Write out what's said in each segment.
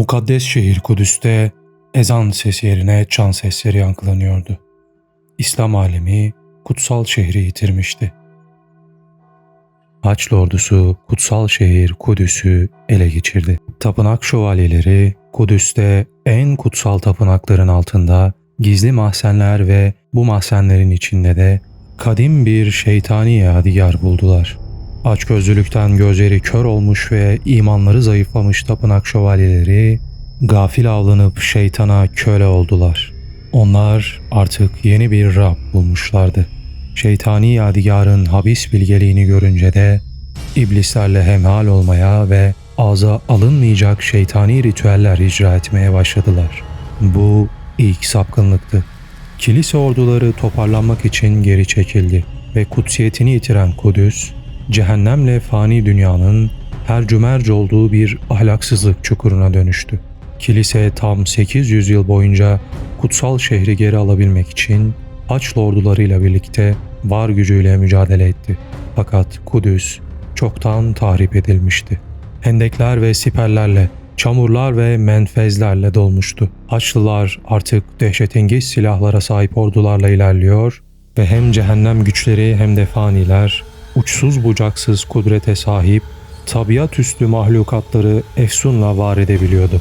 Mukaddes şehir Kudüs'te ezan sesi yerine çan sesleri yankılanıyordu. İslam alemi kutsal şehri yitirmişti. Haçlı ordusu kutsal şehir Kudüs'ü ele geçirdi. Tapınak şövalyeleri Kudüs'te en kutsal tapınakların altında gizli mahzenler ve bu mahzenlerin içinde de kadim bir şeytani yadigar buldular. Açgözlülükten gözleri kör olmuş ve imanları zayıflamış tapınak şövalyeleri gafil avlanıp şeytana köle oldular. Onlar artık yeni bir Rab bulmuşlardı. Şeytani yadigarın habis bilgeliğini görünce de iblislerle hemhal olmaya ve ağza alınmayacak şeytani ritüeller icra etmeye başladılar. Bu ilk sapkınlıktı. Kilise orduları toparlanmak için geri çekildi ve kutsiyetini yitiren Kudüs, cehennemle fani dünyanın her cümerc olduğu bir ahlaksızlık çukuruna dönüştü. Kilise tam 800 yıl boyunca kutsal şehri geri alabilmek için Haçlı ordularıyla birlikte var gücüyle mücadele etti. Fakat Kudüs çoktan tahrip edilmişti. Hendekler ve siperlerle, çamurlar ve menfezlerle dolmuştu. Haçlılar artık dehşetengiz silahlara sahip ordularla ilerliyor ve hem cehennem güçleri hem de faniler uçsuz bucaksız kudrete sahip tabiat üstü mahlukatları efsunla var edebiliyordu.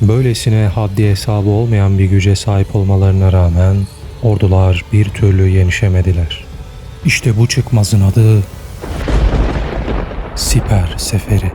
Böylesine haddi hesabı olmayan bir güce sahip olmalarına rağmen ordular bir türlü yenişemediler. İşte bu çıkmazın adı Siper Seferi.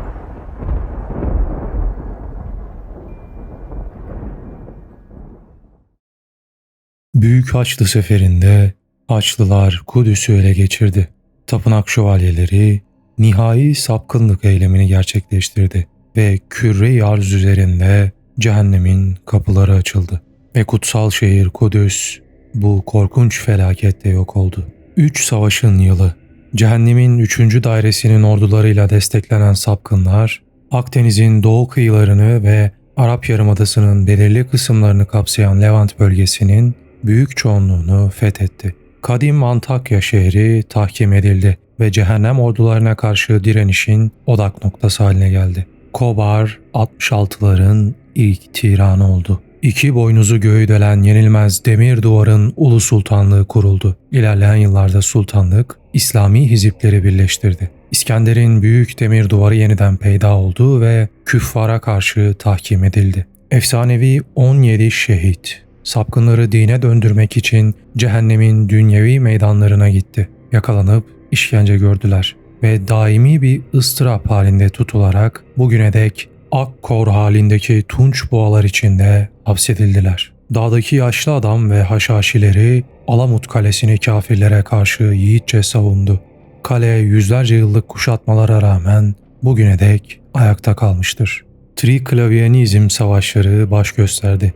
Büyük Haçlı Seferi'nde Haçlılar Kudüs'ü ele geçirdi. Tapınak şövalyeleri nihai sapkınlık eylemini gerçekleştirdi ve küre arz üzerinde cehennemin kapıları açıldı ve kutsal şehir Kudüs bu korkunç felakette yok oldu. Üç savaşın yılı, cehennemin üçüncü dairesinin ordularıyla desteklenen sapkınlar, Akdeniz'in doğu kıyılarını ve Arap Yarımadası'nın belirli kısımlarını kapsayan Levant bölgesinin büyük çoğunluğunu fethetti. Kadim Antakya şehri tahkim edildi ve cehennem ordularına karşı direnişin odak noktası haline geldi. Kobar 66'ların ilk tiranı oldu. İki boynuzu göğü delen yenilmez demir duvarın ulu sultanlığı kuruldu. İlerleyen yıllarda sultanlık İslami hizipleri birleştirdi. İskender'in büyük demir duvarı yeniden peyda oldu ve küffara karşı tahkim edildi. Efsanevi 17 şehit sapkınları dine döndürmek için cehennemin dünyevi meydanlarına gitti. Yakalanıp işkence gördüler ve daimi bir ıstırap halinde tutularak bugüne dek akkor halindeki tunç boğalar içinde hapsedildiler. Dağdaki yaşlı adam ve haşhaşileri Alamut Kalesi'ni kafirlere karşı yiğitçe savundu. Kale yüzlerce yıllık kuşatmalara rağmen bugüne dek ayakta kalmıştır. Triklavyenizm savaşları baş gösterdi.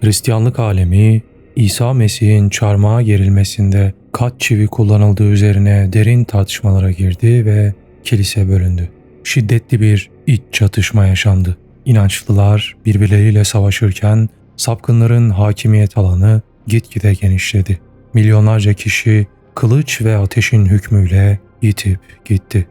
Hristiyanlık alemi İsa Mesih'in çarmıha gerilmesinde kat çivi kullanıldığı üzerine derin tartışmalara girdi ve kilise bölündü. Şiddetli bir iç çatışma yaşandı. İnançlılar birbirleriyle savaşırken sapkınların hakimiyet alanı gitgide genişledi. Milyonlarca kişi kılıç ve ateşin hükmüyle yitip gitti.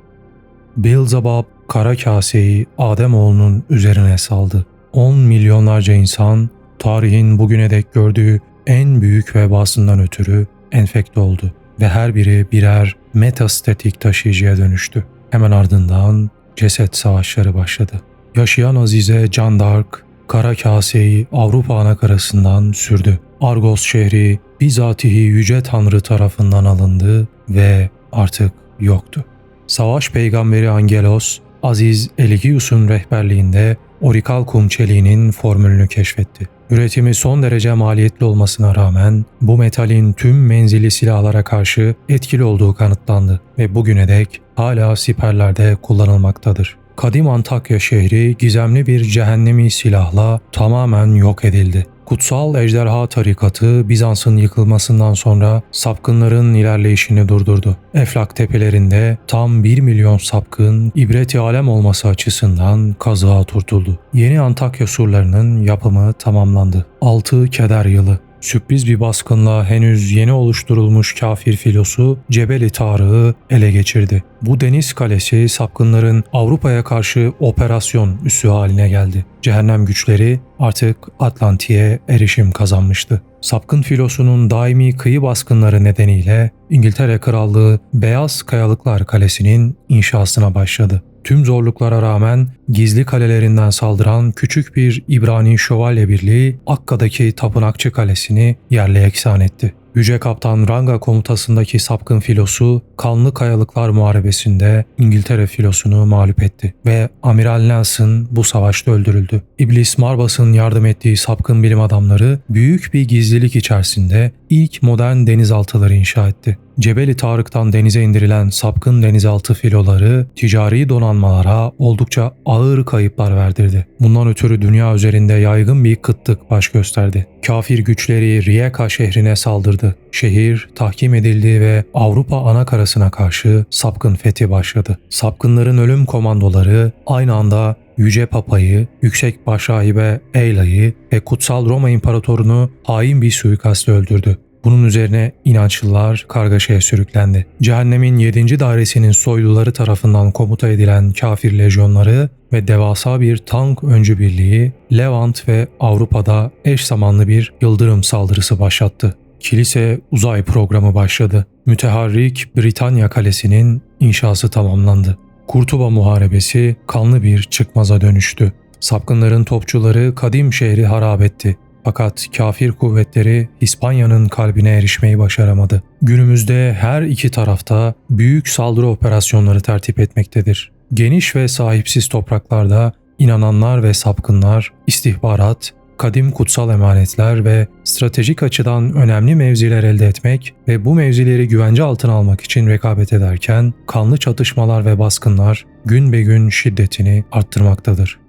Beelzebub kara kaseyi Ademoğlunun üzerine saldı. 10 milyonlarca insan tarihin bugüne dek gördüğü en büyük vebasından ötürü enfekte oldu ve her biri birer metastatik taşıyıcıya dönüştü. Hemen ardından ceset savaşları başladı. Yaşayan Azize Can Dark, kara kaseyi Avrupa anakarasından sürdü. Argos şehri bizatihi Yüce Tanrı tarafından alındı ve artık yoktu. Savaş peygamberi Angelos, Aziz Eligius'un rehberliğinde orikal kum çeliğinin formülünü keşfetti. Üretimi son derece maliyetli olmasına rağmen bu metalin tüm menzili silahlara karşı etkili olduğu kanıtlandı ve bugüne dek hala siperlerde kullanılmaktadır. Kadim Antakya şehri gizemli bir cehennemi silahla tamamen yok edildi. Kutsal Ejderha Tarikatı Bizans'ın yıkılmasından sonra sapkınların ilerleyişini durdurdu. Eflak tepelerinde tam 1 milyon sapkın ibreti alem olması açısından kazığa turtuldu. Yeni Antakya surlarının yapımı tamamlandı. 6 keder yılı sürpriz bir baskınla henüz yeni oluşturulmuş kafir filosu Cebeli Tarık'ı ele geçirdi. Bu deniz kalesi sapkınların Avrupa'ya karşı operasyon üssü haline geldi. Cehennem güçleri artık Atlantik'e erişim kazanmıştı. Sapkın filosunun daimi kıyı baskınları nedeniyle İngiltere Krallığı Beyaz Kayalıklar Kalesi'nin inşasına başladı. Tüm zorluklara rağmen gizli kalelerinden saldıran küçük bir İbrani şövalye birliği Akka'daki Tapınakçı Kalesi'ni yerle eksan etti. Yüce Kaptan Ranga komutasındaki sapkın filosu Kanlı Kayalıklar Muharebesi'nde İngiltere filosunu mağlup etti ve Amiral Nelson bu savaşta öldürüldü. İblis Marbas'ın yardım ettiği sapkın bilim adamları büyük bir gizlilik içerisinde ilk modern denizaltıları inşa etti. Cebeli Tarık'tan denize indirilen sapkın denizaltı filoları ticari donanmalara oldukça ağır kayıplar verdirdi. Bundan ötürü dünya üzerinde yaygın bir kıtlık baş gösterdi. Kafir güçleri Rijeka şehrine saldırdı. Şehir tahkim edildi ve Avrupa ana karasına karşı sapkın fethi başladı. Sapkınların ölüm komandoları aynı anda Yüce Papa'yı, Yüksek Başrahibe Eyla'yı ve Kutsal Roma İmparatorunu hain bir suikastle öldürdü. Bunun üzerine inançlılar kargaşaya sürüklendi. Cehennemin 7. dairesinin soyluları tarafından komuta edilen kafir lejyonları ve devasa bir tank öncü birliği Levant ve Avrupa'da eş zamanlı bir yıldırım saldırısı başlattı. Kilise uzay programı başladı. Müteharrik Britanya Kalesi'nin inşası tamamlandı. Kurtuba Muharebesi kanlı bir çıkmaza dönüştü. Sapkınların topçuları kadim şehri harap etti. Fakat kafir kuvvetleri İspanya'nın kalbine erişmeyi başaramadı. Günümüzde her iki tarafta büyük saldırı operasyonları tertip etmektedir. Geniş ve sahipsiz topraklarda inananlar ve sapkınlar istihbarat, kadim kutsal emanetler ve stratejik açıdan önemli mevziler elde etmek ve bu mevzileri güvence altına almak için rekabet ederken kanlı çatışmalar ve baskınlar gün be gün şiddetini arttırmaktadır.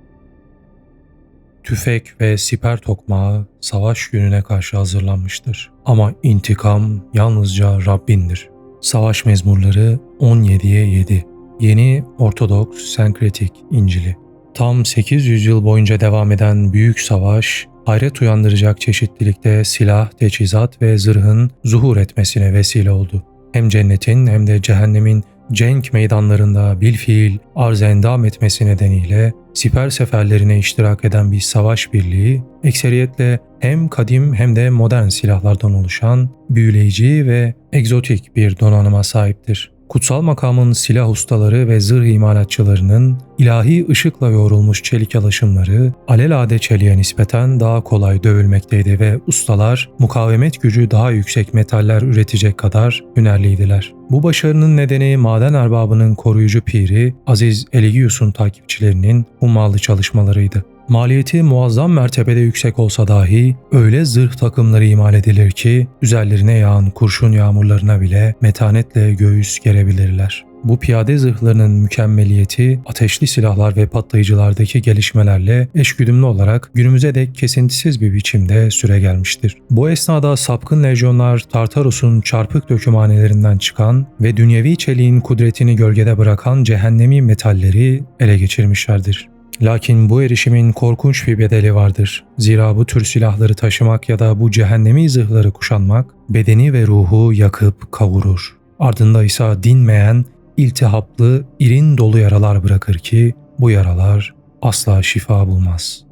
Tüfek ve siper tokmağı savaş gününe karşı hazırlanmıştır. Ama intikam yalnızca Rabbindir. Savaş mezmurları 17'ye 7 Yeni Ortodoks Senkretik İncili Tam 800 yıl boyunca devam eden büyük savaş, hayret uyandıracak çeşitlilikte silah, teçhizat ve zırhın zuhur etmesine vesile oldu. Hem cennetin hem de cehennemin cenk meydanlarında bilfiil arz endam etmesi nedeniyle siper seferlerine iştirak eden bir savaş birliği, ekseriyetle hem kadim hem de modern silahlardan oluşan büyüleyici ve egzotik bir donanıma sahiptir. Kutsal makamın silah ustaları ve zırh imalatçılarının ilahi ışıkla yoğrulmuş çelik alaşımları alelade çeliğe nispeten daha kolay dövülmekteydi ve ustalar mukavemet gücü daha yüksek metaller üretecek kadar hünerliydiler. Bu başarının nedeni maden erbabının koruyucu piri Aziz Eligius'un takipçilerinin ummalı çalışmalarıydı. Maliyeti muazzam mertebede yüksek olsa dahi öyle zırh takımları imal edilir ki üzerlerine yağan kurşun yağmurlarına bile metanetle göğüs gerebilirler. Bu piyade zırhlarının mükemmeliyeti ateşli silahlar ve patlayıcılardaki gelişmelerle eşgüdümlü olarak günümüze dek kesintisiz bir biçimde süre gelmiştir. Bu esnada sapkın lejyonlar Tartarus'un çarpık dökümhanelerinden çıkan ve dünyevi çeliğin kudretini gölgede bırakan cehennemi metalleri ele geçirmişlerdir. Lakin bu erişimin korkunç bir bedeli vardır. Zira bu tür silahları taşımak ya da bu cehennemi zırhları kuşanmak bedeni ve ruhu yakıp kavurur. Ardında ise dinmeyen, iltihaplı, irin dolu yaralar bırakır ki bu yaralar asla şifa bulmaz.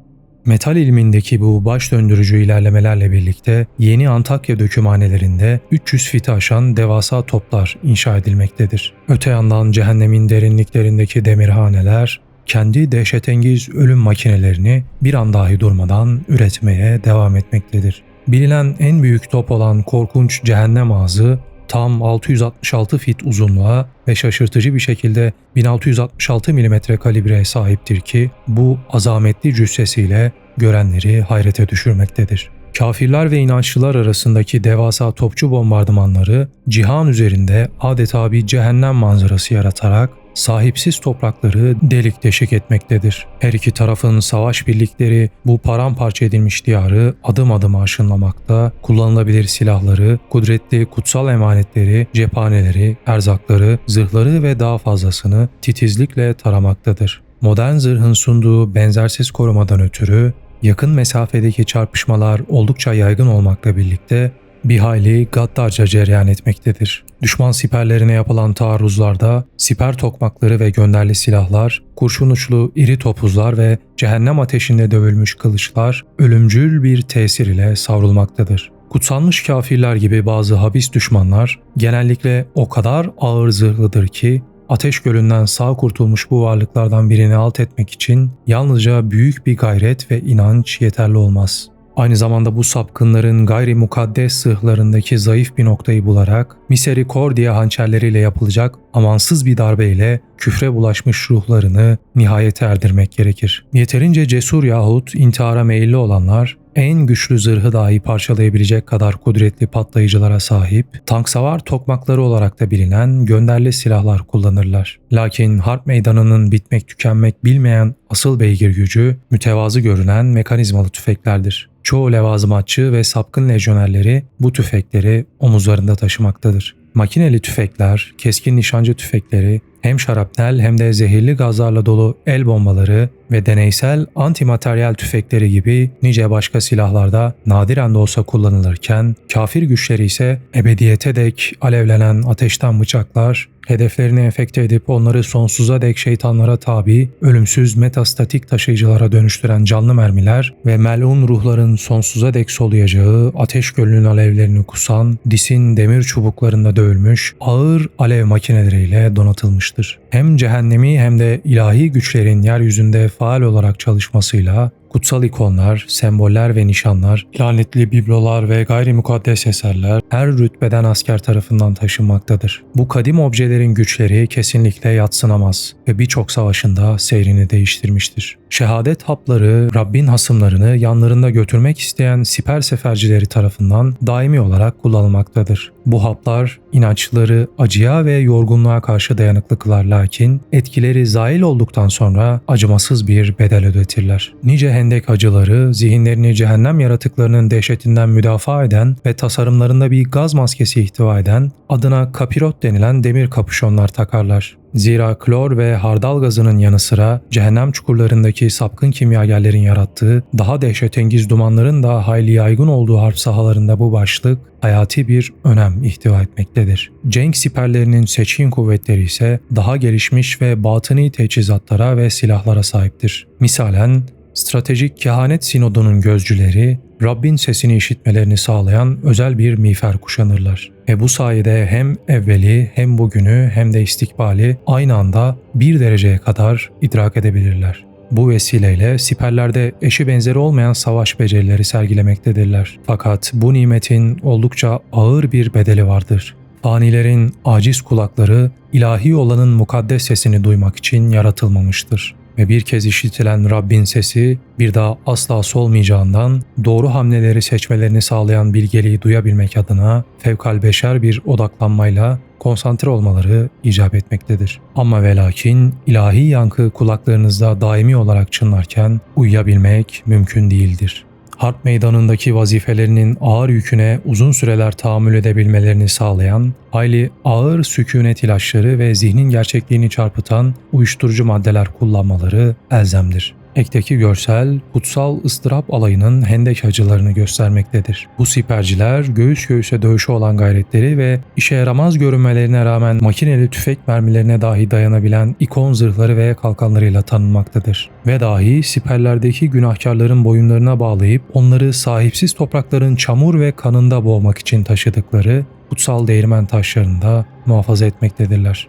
Metal ilmindeki bu baş döndürücü ilerlemelerle birlikte yeni Antakya dökümhanelerinde 300 fiti aşan devasa toplar inşa edilmektedir. Öte yandan cehennemin derinliklerindeki demirhaneler kendi dehşetengiz ölüm makinelerini bir an dahi durmadan üretmeye devam etmektedir. Bilinen en büyük top olan korkunç cehennem ağzı tam 666 fit uzunluğa ve şaşırtıcı bir şekilde 1666 mm kalibreye sahiptir ki bu azametli cüssesiyle görenleri hayrete düşürmektedir. Kafirler ve inançlılar arasındaki devasa topçu bombardımanları cihan üzerinde adeta bir cehennem manzarası yaratarak sahipsiz toprakları delik deşik etmektedir. Her iki tarafın savaş birlikleri bu paramparça edilmiş diyarı adım adım aşınlamakta, kullanılabilir silahları, kudretli kutsal emanetleri, cephaneleri, erzakları, zırhları ve daha fazlasını titizlikle taramaktadır. Modern zırhın sunduğu benzersiz korumadan ötürü yakın mesafedeki çarpışmalar oldukça yaygın olmakla birlikte bir hayli gaddarca cereyan etmektedir. Düşman siperlerine yapılan taarruzlarda siper tokmakları ve gönderli silahlar, kurşun uçlu iri topuzlar ve cehennem ateşinde dövülmüş kılıçlar ölümcül bir tesir ile savrulmaktadır. Kutsanmış kafirler gibi bazı habis düşmanlar genellikle o kadar ağır zırhlıdır ki Ateş Gölü'nden sağ kurtulmuş bu varlıklardan birini alt etmek için yalnızca büyük bir gayret ve inanç yeterli olmaz. Aynı zamanda bu sapkınların gayri mukaddes zırhlarındaki zayıf bir noktayı bularak misericordia hançerleriyle yapılacak amansız bir darbeyle küfre bulaşmış ruhlarını nihayete erdirmek gerekir. Yeterince cesur yahut intihara meyilli olanlar en güçlü zırhı dahi parçalayabilecek kadar kudretli patlayıcılara sahip, tank savar tokmakları olarak da bilinen gönderli silahlar kullanırlar. Lakin harp meydanının bitmek tükenmek bilmeyen asıl beygir gücü mütevazı görünen mekanizmalı tüfeklerdir. Çoğu levazımatçı ve sapkın lejyonerleri bu tüfekleri omuzlarında taşımaktadır. Makineli tüfekler, keskin nişancı tüfekleri, hem şarapnel hem de zehirli gazlarla dolu el bombaları ve deneysel antimateryal tüfekleri gibi nice başka silahlarda nadiren de olsa kullanılırken, kafir güçleri ise ebediyete dek alevlenen ateşten bıçaklar, hedeflerini enfekte edip onları sonsuza dek şeytanlara tabi, ölümsüz metastatik taşıyıcılara dönüştüren canlı mermiler ve melun ruhların sonsuza dek soluyacağı ateş gölünün alevlerini kusan, disin demir çubuklarında dövülmüş ağır alev makineleriyle donatılmıştır. Hem cehennemi hem de ilahi güçlerin yeryüzünde faal olarak çalışmasıyla kutsal ikonlar, semboller ve nişanlar, lanetli biblolar ve gayrimukaddes eserler her rütbeden asker tarafından taşınmaktadır. Bu kadim objelerin güçleri kesinlikle yatsınamaz ve birçok savaşında seyrini değiştirmiştir. Şehadet hapları Rabbin hasımlarını yanlarında götürmek isteyen siper sefercileri tarafından daimi olarak kullanılmaktadır. Bu haplar inançları acıya ve yorgunluğa karşı dayanıklı kılar lakin etkileri zail olduktan sonra acımasız bir bedel ödetirler. Nice hendek acıları zihinlerini cehennem yaratıklarının dehşetinden müdafaa eden ve tasarımlarında bir gaz maskesi ihtiva eden adına kapirot denilen demir kapüşonlar takarlar. Zira klor ve hardal gazının yanı sıra cehennem çukurlarındaki sapkın kimyagerlerin yarattığı daha dehşetengiz dumanların da hayli yaygın olduğu harp sahalarında bu başlık hayati bir önem ihtiva etmektedir. Cenk siperlerinin seçkin kuvvetleri ise daha gelişmiş ve batıni teçhizatlara ve silahlara sahiptir. Misalen Stratejik Kehanet Sinodu'nun gözcüleri Rabbin sesini işitmelerini sağlayan özel bir miğfer kuşanırlar. Ve bu sayede hem evveli hem bugünü hem de istikbali aynı anda bir dereceye kadar idrak edebilirler. Bu vesileyle siperlerde eşi benzeri olmayan savaş becerileri sergilemektedirler. Fakat bu nimetin oldukça ağır bir bedeli vardır. Fanilerin aciz kulakları ilahi olanın mukaddes sesini duymak için yaratılmamıştır ve bir kez işitilen Rabbin sesi bir daha asla solmayacağından doğru hamleleri seçmelerini sağlayan bilgeliği duyabilmek adına fevkal beşer bir odaklanmayla konsantre olmaları icap etmektedir. Ama ve lakin ilahi yankı kulaklarınızda daimi olarak çınlarken uyuyabilmek mümkün değildir harp meydanındaki vazifelerinin ağır yüküne uzun süreler tahammül edebilmelerini sağlayan, hayli ağır sükunet ilaçları ve zihnin gerçekliğini çarpıtan uyuşturucu maddeler kullanmaları elzemdir. Ekteki görsel, kutsal ıstırap alayının hendek acılarını göstermektedir. Bu siperciler göğüs göğüse dövüşe olan gayretleri ve işe yaramaz görünmelerine rağmen makineli tüfek mermilerine dahi dayanabilen ikon zırhları ve kalkanlarıyla tanınmaktadır. Ve dahi siperlerdeki günahkarların boyunlarına bağlayıp onları sahipsiz toprakların çamur ve kanında boğmak için taşıdıkları kutsal değirmen taşlarında muhafaza etmektedirler.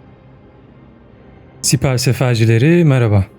Siper sefercileri merhaba.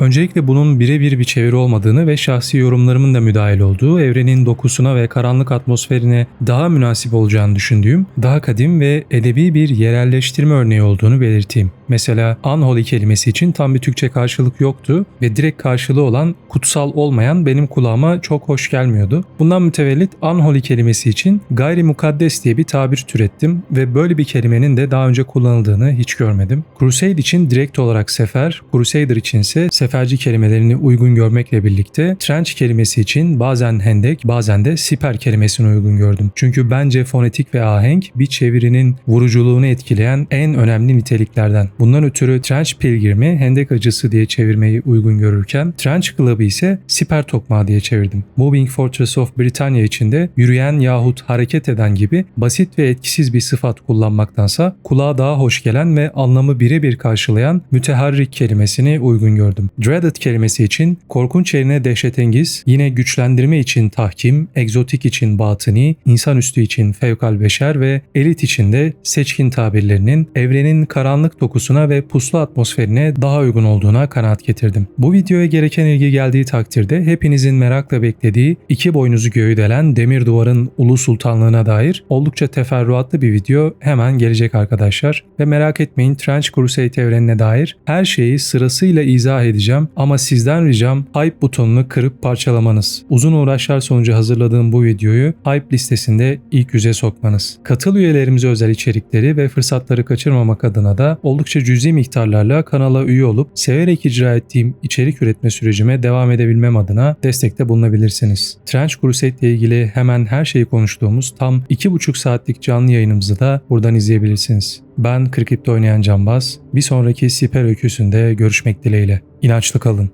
Öncelikle bunun birebir bir çeviri olmadığını ve şahsi yorumlarımın da müdahil olduğu evrenin dokusuna ve karanlık atmosferine daha münasip olacağını düşündüğüm daha kadim ve edebi bir yerelleştirme örneği olduğunu belirteyim. Mesela unholy kelimesi için tam bir Türkçe karşılık yoktu ve direkt karşılığı olan kutsal olmayan benim kulağıma çok hoş gelmiyordu. Bundan mütevellit unholy kelimesi için gayri mukaddes diye bir tabir türettim ve böyle bir kelimenin de daha önce kullanıldığını hiç görmedim. Crusade için direkt olarak sefer, Crusader için ise sefer seferci kelimelerini uygun görmekle birlikte trench kelimesi için bazen hendek bazen de siper kelimesini uygun gördüm. Çünkü bence fonetik ve ahenk bir çevirinin vuruculuğunu etkileyen en önemli niteliklerden. Bundan ötürü trench pilgrimi hendek acısı diye çevirmeyi uygun görürken trench club'ı ise siper tokmağı diye çevirdim. Moving Fortress of Britannia içinde yürüyen yahut hareket eden gibi basit ve etkisiz bir sıfat kullanmaktansa kulağa daha hoş gelen ve anlamı birebir karşılayan müteharrik kelimesini uygun gördüm. Dreaded kelimesi için korkunç yerine dehşetengiz, yine güçlendirme için tahkim, egzotik için batıni, insanüstü için fevkal beşer ve elit için de seçkin tabirlerinin evrenin karanlık dokusuna ve puslu atmosferine daha uygun olduğuna kanaat getirdim. Bu videoya gereken ilgi geldiği takdirde hepinizin merakla beklediği iki boynuzu göğü delen demir duvarın ulu sultanlığına dair oldukça teferruatlı bir video hemen gelecek arkadaşlar. Ve merak etmeyin Trench Crusade evrenine dair her şeyi sırasıyla izah edeceğim ama sizden ricam hype butonunu kırıp parçalamanız. Uzun uğraşlar sonucu hazırladığım bu videoyu hype listesinde ilk yüze sokmanız. Katıl üyelerimize özel içerikleri ve fırsatları kaçırmamak adına da oldukça cüzi miktarlarla kanala üye olup severek icra ettiğim içerik üretme sürecime devam edebilmem adına destekte bulunabilirsiniz. Trench Crusade ile ilgili hemen her şeyi konuştuğumuz tam 2,5 saatlik canlı yayınımızı da buradan izleyebilirsiniz. Ben Kripto oynayan Cambaz. Bir sonraki siper öyküsünde görüşmek dileğiyle. İnançlı kalın.